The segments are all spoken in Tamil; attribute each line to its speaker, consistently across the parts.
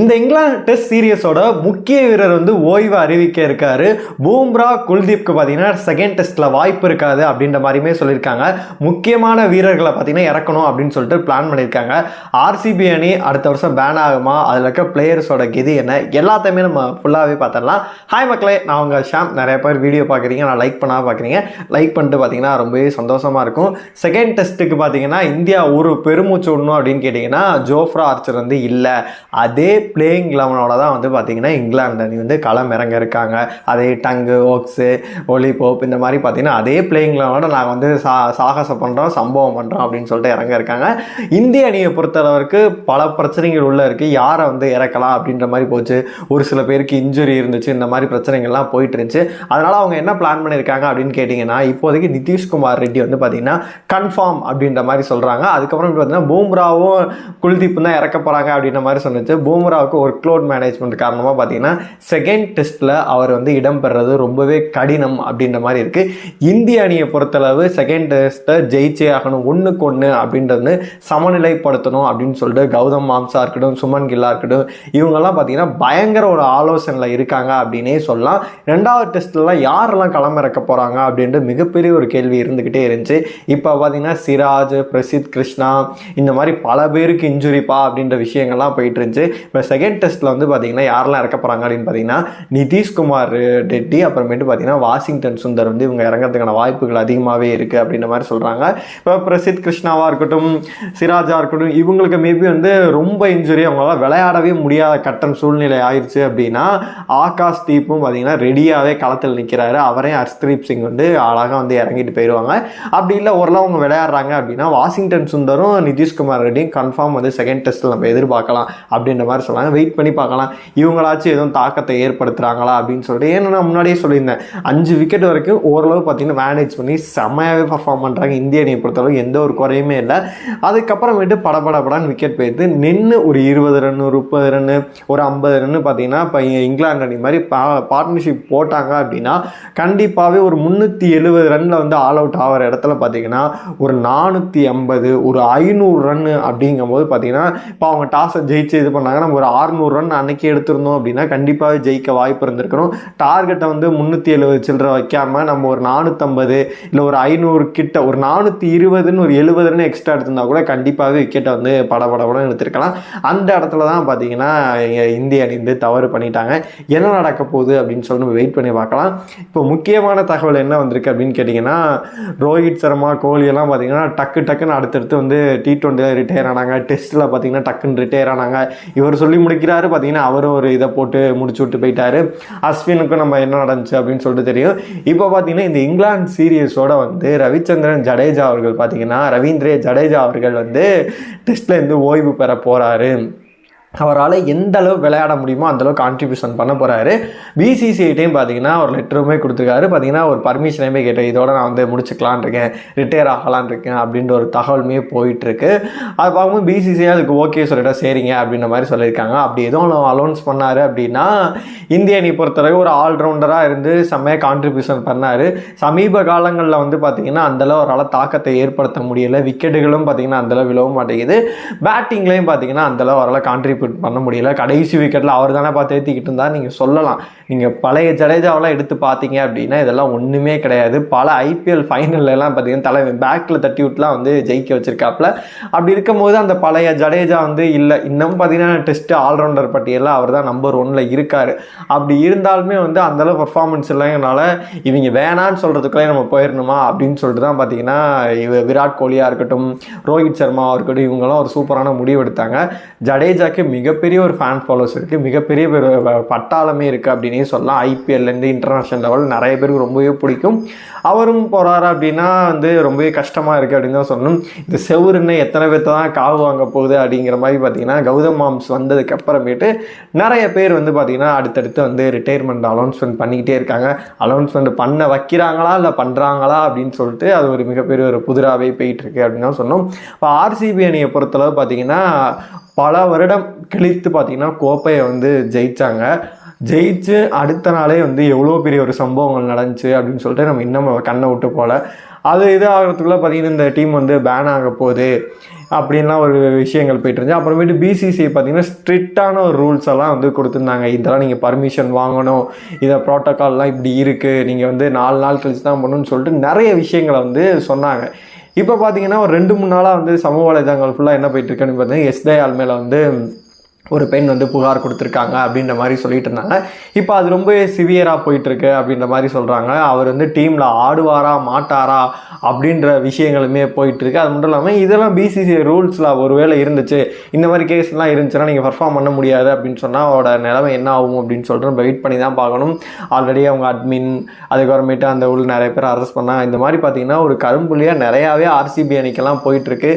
Speaker 1: இந்த இங்கிலாந்து டெஸ்ட் சீரியஸோட முக்கிய வீரர் வந்து ஓய்வு அறிவிக்க இருக்காரு. பூம்ரா குல்தீப்க்கு பார்த்தீங்கன்னா செகண்ட் டெஸ்ட்ல வாய்ப்பு இருக்காது அப்படின்ற மாதிரியுமே சொல்லியிருக்காங்க. முக்கியமான வீரர்களை பார்த்தீங்கன்னா இறக்கணும் அப்படின்னு சொல்லிட்டு பிளான் பண்ணியிருக்காங்க. ஆர்சிபி அணி அடுத்த வருஷம் பேன் ஆகுமா? அதில் இருக்க பிளேயர்ஸோட கெதி என்ன? எல்லாத்தையுமே நம்ம ஃபுல்லாகவே பார்த்துடலாம். ஹாய் மக்களே நான் உங்கள் ஷாம். நிறைய பேர் வீடியோ பார்க்குறீங்க. நான் லைக் பண்ணால் பார்க்குறீங்க. லைக் பண்ணிட்டு பார்த்தீங்கன்னா ரொம்பவே சந்தோஷமாக இருக்கும். செகண்ட் டெஸ்ட்டுக்கு பார்த்தீங்கன்னா இந்தியா ஒரு பெருமூச்சு விடணும் அப்படின்னு கேட்டிங்கன்னா ஜோஃப்ரா ஆர்ச்சர் வந்து இல்லை. அதே பிளேயிங் லெவனோட தான் வந்து பார்த்தீங்கன்னா இங்கிலாந்து அணி வந்து களம் இறங்க இருக்காங்க. அதே டங்கு ஓக்ஸு ஒலி போப் இந்த மாதிரி பார்த்தீங்கன்னா அதே பிளேயிங் லெவனோட நாங்கள் வந்து சா சாகசம் பண்ணுறோம் சம்பவம் பண்ணுறோம் அப்படின்னு சொல்லிட்டு இறங்க இருக்காங்க. இந்திய அணியை பொறுத்தளவுக்கு பல பிரச்சனைகள் உள்ள இருக்குது யாரை வந்து இறக்கலாம் அப்படின்ற மாதிரி போச்சு. ஒரு சில பேருக்கு இன்ஜுரி இருந்துச்சு. இந்த மாதிரி பிரச்சனைகள்லாம் போயிட்டு இருந்துச்சு. அதனால் அவங்க என்ன பிளான் பண்ணியிருக்காங்க அப்படின்னு கேட்டிங்கன்னா இப்போதைக்கு நிதிஷ்குமார் ரெட்டி வந்து பார்த்தீங்கன்னா கன்ஃபார்ம் அப்படின்ற மாதிரி சொல்கிறாங்க அதுக்கப்புறம் பார்த்தீங்கன்னா பூம்ராவும் குல்தீப் தான் இறக்க போகிறாங்க அப்படின்ற மாதிரி சொன்னிச்சு. பூம்ராவுக்கு ஒர்க் லோட் மேனேஜ்மெண்ட் காரணமாக பார்த்தீங்கன்னா செகண்ட் டெஸ்ட்டில் அவர் வந்து இடம்பெறது ரொம்பவே கடினம் அப்படின்ற மாதிரி இருக்குது இந்திய அணியை பொறுத்தளவு செகண்ட் டெஸ்ட்டை ஜெயிச்சே ஆகணும் ஒன்றுக்கு ஒன்று அப்படின்றது சமநிலைப்படுத்தணும் அப்படின்னு சொல்லிட்டு கௌதம் மாம்சா இருக்கட்டும் சுமன் கில்லா இருக்கட்டும் இவங்கெல்லாம் பார்த்தீங்கன்னா பயங்கர ஒரு ஆலோசனையில் இருக்காங்க அப்படின்னே சொல்லலாம். ரெண்டாவது டெஸ்ட்லலாம் யாரெல்லாம் களமிறக்க போகிறாங்க அப்படின்ட்டு மிகப்பெரிய ஒரு கேள்வி இருந்துக்கிட்டே இருந்துச்சு. இப்போ பார்த்தீங்கன்னா சிராஜ் பிரசித் கிருஷ்ணா இந்த மாதிரி பல பேருக்கு இன்ஜுரிப்பா அப்படின்ற விஷயங்கள்லாம் போயிட்டு இருந்துச்சு. இப்போ செகண்ட் டெஸ்ட்டில் வந்து பார்த்தீங்கன்னா யாரெல்லாம் இறக்க போகிறாங்க அப்படின்னு பார்த்தீங்கன்னா நிதிஷ்குமார் ரெட்டி அப்புறமேட்டு பார்த்தீங்கன்னா வாஷிங்டன் சுந்தர் வந்து இவங்க இறங்கிறதுக்கான வாய்ப்புகள் அதிகமாகவே இருக்குது அப்படின்ற மாதிரி சொல்கிறாங்க இப்போ பிரசித் கிருஷ்ணாவாக இருக்கட்டும் சிராஜா இருக்கட்டும் இவங்களுக்கு மேபி வந்து ரொம்ப இன்ஜுரி அவங்களால விளையாடவே முடியாத கட்டம் சூழ்நிலை ஆயிடுச்சு அப்படின்னா ஆகாஷ் தீப்பும் பார்த்தீங்கன்னா ரெடியாகவே களத்தில் நிற்கிறாரு அவரே ஹர்ஸ்தீப் சிங் வந்து அழகாக வந்து இறங்கிட்டு போயிடுவாங்க அப்படி இல்லை ஓரளவு அவங்க விளையாடுறாங்க அப்படின்னா வாஷிங்டன் சுந்தரும் நிதிஷ்குமார் ரெட்டியும் கன்ஃபார்ம் வந்து செகண்ட் டெஸ்ட்டில் நம்ம எதிர்பார்க்கலாம் அப்படின்ற மாதிரி பேசலாம் வெயிட் பண்ணி பார்க்கலாம். இவங்களாச்சும் எதுவும் தாக்கத்தை ஏற்படுத்துகிறாங்களா அப்படின்னு சொல்லிட்டு. ஏன்னா நான் முன்னாடியே சொல்லியிருந்தேன். அஞ்சு விக்கெட் வரைக்கும் ஓரளவு பார்த்தீங்கன்னா மேனேஜ் பண்ணி செம்மையாகவே பர்ஃபார்ம் பண்ணுறாங்க இந்திய அணியை பொறுத்தளவு எந்த ஒரு குறையுமே இல்லை. அதுக்கப்புறமேட்டு படபடபடான்னு விக்கெட் போயிட்டு நின்று ஒரு இருபது ரன் ஒரு முப்பது ரன்னு ஒரு ஐம்பது ரன்னு பார்த்தீங்கன்னா இப்போ இங்கிலாந்து அணி மாதிரி பா பார்ட்னர்ஷிப் போட்டாங்க அப்படின்னா கண்டிப்பாகவே ஒரு முந்நூற்றி எழுபது ரனில் வந்து ஆல் அவுட் ஆகிற இடத்துல பார்த்தீங்கன்னா ஒரு நானூற்றி ஐம்பது ஒரு ஐநூறு ரன் அப்படிங்கும்போது பார்த்தீங்கன்னா இப்போ அவங்க டாஸை ஜெயிச்சு இது பண்ணாங்க நம்ம ஒரு ஆறுநூறு ரன் அன்னைக்கு எடுத்திருந்தோம் அப்படின்னா கண்டிப்பாகவே ஜெயிக்க வாய்ப்பு இருந்திருக்கணும். டார்கெட்டை வந்து முந்நூற்றி எழுபது சில்லற வைக்காமல் நம்ம ஒரு நானூற்றம்பது இல்லை ஒரு ஐநூறு கிட்ட ஒரு நானூற்றி இருபதுன்னு ஒரு எழுபது ரன் எக்ஸ்ட்ரா எடுத்திருந்தா கூட கண்டிப்பாகவே விக்கெட்டை வந்து படபடபடம் எடுத்திருக்கலாம். அந்த இடத்துல தான் பார்த்தீங்கன்னா இந்திய அணி வந்து தவறு பண்ணிட்டாங்க. என்ன நடக்க போகுது அப்படின்னு சொல்லி நம்ம வெயிட் பண்ணி பார்க்கலாம். இப்போ முக்கியமான தகவல் என்ன வந்திருக்கு அப்படின்னு கேட்டிங்கன்னா ரோஹித் சர்மா கோலி எல்லாம் பார்த்தீங்கன்னா டக்கு டக்குன்னு அடுத்தடுத்து வந்து டி ட்வெண்ட்டியில் ரிட்டையர் ஆனாங்க. டெஸ்ட்டில் பார்த்தீங்கன்னா டக்குன்னு ரிட்டையர் ஆனாங்க. இவர் சொல்லி சொல்லி முடிக்கிறாரு. பார்த்தீங்கன்னா அவரும் ஒரு இதை போட்டு முடிச்சு விட்டு போயிட்டாரு. அஸ்வினுக்கும் நம்ம என்ன நடந்துச்சு அப்படின்னு சொல்லிட்டு தெரியும். இப்போ பார்த்தீங்கன்னா இந்த இங்கிலாந்து சீரியஸோட வந்து ரவிச்சந்திரன் ஜடேஜா அவர்கள் பார்த்தீங்கன்னா ரவீந்திர ஜடேஜா அவர்கள் வந்து டெஸ்ட்லேருந்து ஓய்வு பெற போகிறாரு அவரால் எந்த அளவு விளையாட முடியுமோ அந்த அளவு கான்ட்ரிபியூஷன் பண்ண போகிறாரு பிசிசிஐட்டையும் பார்த்தீங்கன்னா ஒரு லெட்டருமே கொடுத்துருக்காரு. பார்த்தீங்கன்னா ஒரு பர்மிஷனையுமே கேட்டேன் இதோட நான் வந்து முடிச்சுக்கலான் இருக்கேன் ரிட்டையர் ஆகலான் இருக்கேன் அப்படின்ற ஒரு தகவலுமே போயிட்டுருக்கு. அது பார்க்கும்போது பிசிசிஐ அதுக்கு ஓகே சொல்லிட்டா சரிங்க அப்படின்ற மாதிரி சொல்லியிருக்காங்க. அப்படி எதுவும் அலௌன்ஸ் பண்ணார் அப்படின்னா இந்திய அணி பொறுத்தளவு ஒரு ஆல்ரவுண்டராக இருந்து செம்மையாக கான்ட்ரிபியூஷன் பண்ணார். சமீப காலங்களில் வந்து பார்த்தீங்கன்னா அந்தளவு அவரால் தாக்கத்தை ஏற்படுத்த முடியல. விக்கெட்டுகளும் பார்த்தீங்கன்னா அந்தளவு விழவும் மாட்டேங்குது. பேட்டிங்லேயும் பார்த்தீங்கன்னா அந்தளவு அவரால் கான்ட்ரிபியூட் பண்ண முடியல. கடைசி விக்கெட்டில் அவர் தானே பார்த்து ஏற்றிக்கிட்டு இருந்தால் நீங்கள் சொல்லலாம். நீங்கள் பழைய ஜடேஜாவெல்லாம் எடுத்து பார்த்தீங்க அப்படின்னா இதெல்லாம் ஒன்றுமே கிடையாது. பல ஐபிஎல் ஃபைனல்லாம் பார்த்தீங்கன்னா தலை பேக்கில் தட்டி விட்டுலாம் வந்து ஜெயிக்க வச்சிருக்காப்புல அப்படி இருக்கும்போது அந்த பழைய ஜடேஜா வந்து இல்லை. இன்னும் பார்த்தீங்கன்னா டெஸ்ட் ஆல்ரவுண்டர் பட்டியலில் அவர் தான் நம்பர் ஒன்ல இருக்கார். அப்படி இருந்தாலுமே வந்து அந்தளவு பர்ஃபார்மன்ஸ் இல்லைங்கனால இவங்க வேணான்னு சொல்கிறதுக்குள்ளே நம்ம போயிடணுமா அப்படின்னு சொல்லிட்டு தான் பார்த்தீங்கன்னா இவ விராட் கோலியாக இருக்கட்டும் ரோஹித் சர்மா இருக்கட்டும் இவங்கெல்லாம் ஒரு சூப்பரான முடிவு எடுத்தாங்க ஜடேஜாக்கு மிகப்பெரிய ஒரு ஃபேன் ஃபாலோஸ் இருக்குது மிகப்பெரிய பட்டாளமே இருக்குது அப்படின்னே சொல்லலாம். ஐபிஎல்லேருந்து இன்டர்நேஷ்னல் லெவல் நிறைய பேருக்கு ரொம்பவே பிடிக்கும். அவரும் போகிறாரு அப்படின்னா வந்து ரொம்பவே கஷ்டமாக இருக்குது அப்படின்னு தான் சொல்லணும். இந்த செவுருன்னு எத்தனை பேர்த்த தான் காவு வாங்க போகுது அப்படிங்கிற மாதிரி பார்த்தீங்கன்னா கௌதம் மாம்ஸ் வந்ததுக்கு அப்புறமேட்டு நிறைய பேர் வந்து பார்த்திங்கன்னா அடுத்தடுத்து வந்து ரிட்டையர்மெண்ட் அலௌன்ஸ்மெண்ட் பண்ணிக்கிட்டே இருக்காங்க. அலௌன்ஸ்மெண்ட் பண்ண வைக்கிறாங்களா? இல்லை பண்ணுறாங்களா அப்படின்னு சொல்லிட்டு அது ஒரு மிகப்பெரிய ஒரு புதிராகவே போயிட்டுருக்கு அப்படின்னு தான் சொன்னோம் இப்போ ஆர்சிபி அணியை பொறுத்தளவு பார்த்தீங்கன்னா பல வருடம் கிழித்து பார்த்தீங்கன்னா கோப்பையை வந்து ஜெயிச்சாங்க. ஜெயிச்சு அடுத்த நாளே வந்து எவ்வளோ பெரிய ஒரு சம்பவங்கள் நடந்துச்சு அப்படின்னு சொல்லிட்டு நம்ம இன்னும் கண்ணை விட்டு போகல. அது இது ஆகிறதுக்குள்ளே பார்த்தீங்கன்னா இந்த டீம் வந்து பேன் ஆக போகுது அப்படின்லாம் ஒரு விஷயங்கள் போயிட்டு இருந்துச்சு. அப்புறமேட்டு பிசிசிஐ பார்த்தீங்கன்னா ஸ்ட்ரிக்டான ஒரு ரூல்ஸ் எல்லாம் வந்து கொடுத்துருந்தாங்க. இதெல்லாம் நீங்கள் பர்மிஷன் வாங்கணும். இதை ப்ரோட்டோக்கால்லாம் இப்படி இருக்குது நீங்கள் வந்து நாலு நாள் கழிச்சு தான் பண்ணணும்னு சொல்லிட்டு நிறைய விஷயங்களை வந்து சொன்னாங்க. இப்போ பார்த்தீங்கன்னா ஒரு ரெண்டு மூணு நாளாக வந்து சமூக வலைதளங்கள் ஃபுல்லாக என்ன போயிட்டுருக்குன்னு பார்த்தீங்கன்னா எஸ் ஆல் மேலே வந்து ஒரு பெண் வந்து புகார் கொடுத்துருக்காங்க அப்படின்ற மாதிரி சொல்லிட்டு இருந்தாங்க. இப்போ அது ரொம்ப சிவியராக போயிட்டுருக்கு அப்படின்ற மாதிரி சொல்கிறாங்க அவர் வந்து டீமில் ஆடுவாரா மாட்டாரா அப்படின்ற விஷயங்களுமே போயிட்டுருக்கு. அது மட்டும் இல்லாமல் இதெல்லாம் பிசிசி ரூல்ஸில் ஒருவேளை இருந்துச்சு. இந்த மாதிரி கேஸ்லாம் இருந்துச்சுன்னா நீங்கள் பர்ஃபார்ம் பண்ண முடியாது அப்படின்னு சொன்னால் அவரோட நிலைமை என்ன ஆகும் அப்படின்னு சொல்லிட்டு நம்ம வெயிட் பண்ணி தான் பார்க்கணும். ஆல்ரெடி அவங்க அட்மின் அதுக்கப்புறமேட்டு அந்த உள்ள நிறைய பேர் அரெஸ்ட் பண்ணாங்க இந்த மாதிரி பார்த்தீங்கன்னா ஒரு கரும்புள்ளியாக நிறையாவே ஆர்சிபி அணிக்கெல்லாம் போயிட்டுருக்கு.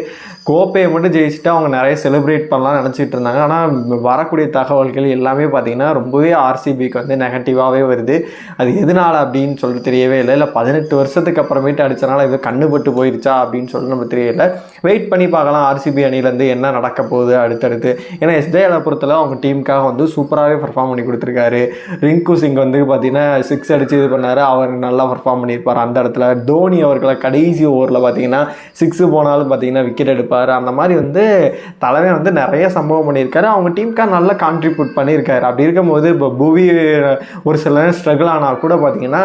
Speaker 1: கோப்பையை மட்டும் ஜெயிச்சுட்டு அவங்க நிறைய செலிப்ரேட் பண்ணலாம் நினச்சிட்டு இருந்தாங்க. ஆனால் வரக்கூடிய தகவல்கள் எல்லாமே பார்த்தீங்கன்னா ரொம்பவே ஆர்சிபிக்கு வந்து நெகட்டிவாகவே வருது. அது எதனால் அப்படின்னு சொல்லிட்டு தெரியவே இல்லை. இல்லை பதினெட்டு வருஷத்துக்கு அப்புறமேட்டு அடித்தனால இது கண்ணுபட்டு போயிருச்சா அப்படின்னு சொல்லி நம்ம தெரியல. வெயிட் பண்ணி பார்க்கலாம். ஆர்சிபி அணிலேருந்து என்ன நடக்க போகுது அடுத்தடுத்து. ஏன்னா எஸ்டேலை பொறுத்தல அவங்க டீமுக்காக வந்து சூப்பராகவே பர்ஃபார்ம் பண்ணி கொடுத்துருக்காரு. ரிங்கு சிங் வந்து பார்த்தீங்கன்னா சிக்ஸ் அடித்து இது பண்ணார். அவர் நல்லா பர்ஃபார்ம் பண்ணியிருப்பார். அந்த இடத்துல தோனி அவர்களை கடைசி ஓவரில் பார்த்தீங்கன்னா சிக்ஸு போனாலும் பார்த்தீங்கன்னா விக்கெட் எடுப்பார். அந்த மாதிரி வந்து தலைமை வந்து நிறைய சம்பவம் பண்ணியிருக்காரு. அவங்க டீமுக்காக நல்லா கான்ட்ரிபியூட் பண்ணியிருக்காரு. அப்படி இருக்கும்போது இப்போ புவி ஒரு சில நேரம் ஸ்ட்ரகிள் ஆனால் கூட பார்த்தீங்கன்னா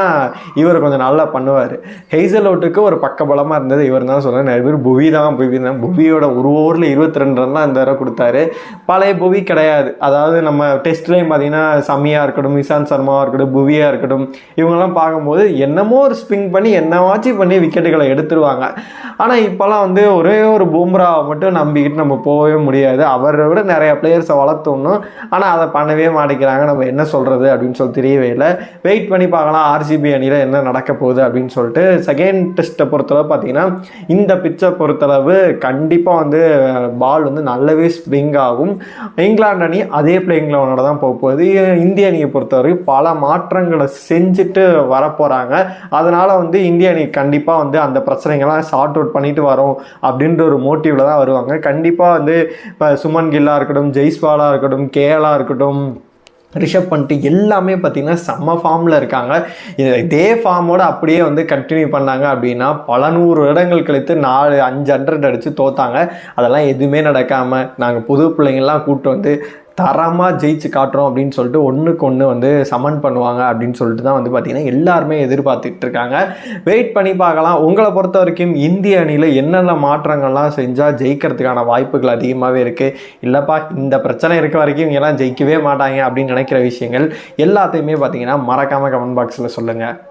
Speaker 1: இவர் கொஞ்சம் நல்லா பண்ணுவார். ஹெய்சலோட்டுக்கு ஒரு பக்கபலமாக இருந்தது. இவர் தான் சொல்கிறேன் நிறைய பேர் புவி தான் புவி தான். புவியோட ஒரு ஓவரில் இருபத்தி ரெண்டு ரன் தான் இந்த தடவை கொடுத்தாரு. பழைய புவி கிடையாது. அதாவது நம்ம டெஸ்ட்லேயும் பார்த்தீங்கன்னா சமியாக இருக்கட்டும் இசாந்த் சர்மாவாக இருக்கட்டும் புவியாக இருக்கட்டும் இவங்கெல்லாம் பார்க்கும்போது என்னமோ ஒரு ஸ்பிங் பண்ணி என்னவாச்சும் பண்ணி விக்கெட்டுகளை எடுத்துருவாங்க. ஆனால் இப்போல்லாம் வந்து ஒரே ஒரு பும்ராவை மட்டும் நம்பிக்கிட்டு நம்ம போகவே முடியாது. அவரை விட நிறைய பிளேயர்ஸை வளர்த்தணும் ஆனால் அதை பண்ணவே மாட்டேங்கிறாங்க. நம்ம என்ன சொல்கிறது அப்படின்னு சொல்லி தெரியவே இல்லை. வெயிட் பண்ணி பார்க்கலாம். ஆர்சிபி அணியில் என்ன நடக்க போகுது அப்படின்னு சொல்லிட்டு செகண்ட் டெஸ்ட்டை பொறுத்தளவு பார்த்தீங்கன்னா இந்த பிச்சை பொறுத்தளவு கண்டிப்பாக வந்து பால் வந்து நல்லாவே ஸ்விங் ஆகும். இங்கிலாந்து அணி அதே பிளேயிங் லெவனோட தான் போக போகுது. இந்திய அணியை பொறுத்தவரைக்கும் பல மாற்றங்களை செஞ்சுட்டு வரப்போகிறாங்க அதனால் வந்து இந்திய அணி கண்டிப்பாக வந்து அந்த பிரச்சனைகள்லாம் சார்ட் அவுட் பண்ணிட்டு வரோம் அப்படின்ற ஒரு மோட்டிவ் மோட்டிவில் தான் வருவாங்க. கண்டிப்பாக வந்து இப்போ சுமன் கில்லா இருக்கட்டும் ஜெய்ஸ்வாலாக இருக்கட்டும் கேலாக இருக்கட்டும் ரிஷப் பண்ணிட்டு எல்லாமே பார்த்தீங்கன்னா செம்ம ஃபார்மில் இருக்காங்க. இதே ஃபார்மோடு அப்படியே வந்து கண்டினியூ பண்ணாங்க அப்படின்னா பல நூறு வருடங்கள் கழித்து நாலு அஞ்சு ஹண்ட்ரட் அடித்து தோத்தாங்க. அதெல்லாம் எதுவுமே நடக்காமல் நாங்கள் புது பிள்ளைங்கள்லாம் கூப்பிட்டு வந்து தரமாக ஜெயிச்சு காட்டுறோம் அப்படின்னு சொல்லிட்டு ஒன்றுக்கு ஒன்று வந்து சமன் பண்ணுவாங்க அப்படின்னு சொல்லிட்டு தான் வந்து பார்த்திங்கன்னா எல்லாருமே எதிர்பார்த்துட்டு இருக்காங்க. வெயிட் பண்ணி பார்க்கலாம். உங்களை பொறுத்த வரைக்கும் இந்திய அணியில் என்னென்ன மாற்றங்கள்லாம் செஞ்சால் ஜெயிக்கிறதுக்கான வாய்ப்புகள் அதிகமாகவே இருக்குது இல்லைப்பா இந்த பிரச்சனை இருக்க வரைக்கும் இவங்கெல்லாம் ஜெயிக்கவே மாட்டாங்க அப்படின்னு நினைக்கிற விஷயங்கள் எல்லாத்தையுமே பார்த்தீங்கன்னா மறக்காமல் கமெண்ட் பாக்ஸில் சொல்லுங்கள்